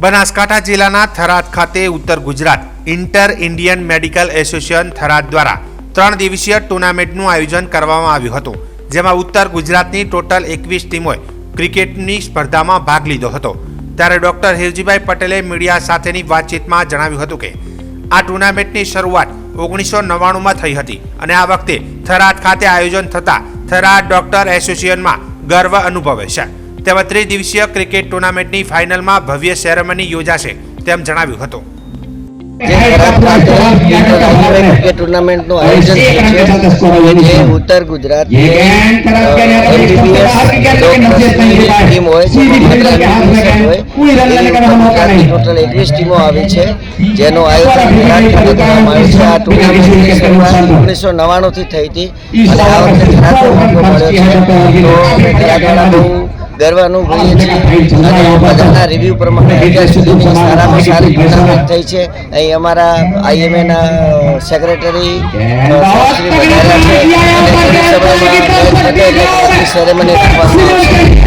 બનાસકાંઠા જિલ્લાના થરાદ ખાતે ઉત્તર Gujarat inter Indian medical association Tharad દ્વારા ત્રણ દિવસીય ટુર્નામેન્ટનું આયોજન કરવામાં આવ્યું હતું, જેમાં ઉત્તર ગુજરાતની ટોટલ એકવીસ ટીમોએ ક્રિકેટની સ્પર્ધામાં ભાગ લીધો હતો. ત્યારે ડોક્ટર હિરજીભાઈ પટેલે મીડિયા સાથેની વાતચીતમાં જણાવ્યું હતું કે, આ ટુર્નામેન્ટની શરૂઆત ઓગણીસો નવ્વાણુંમાં થઈ હતી અને આ વખતે થરાદ ખાતે આયોજન થતાં થરાદ ડોક્ટર એસોસિએશનમાં ગર્વ અનુભવે છે. તેમજ ત્રિદિવસીય ક્રિકેટ ટુર્નામેન્ટની ફાઇનલમાં ભવ્ય સેરેમની યોજાશે તેમ જણાવ્યું હતું. ટુર્નામેન્ટનું આયોજન થયું છે. જે ઉત્તર ગુજરાત ટીમ હોય છે ટોટલ એકવીસ ટીમો આવી છે જેનું આયોજન આ ટુર્નામેન્ટની શરૂઆત ઓગણીસો નવ્વાણુંથી થઈ હતી. અને આ વખતે મળ્યો છે. તો અમે થરાદવાળા બહુ ગર્વ અનુભવીએ છીએ અને બધાના રિવ્યૂ પ્રમાણે અત્યાર સુધીની સારામાં સારી ટુર્નામેન્ટ થઈ છે અહીં અમારા આઈએમએના સેક્રેટરી સેરેમની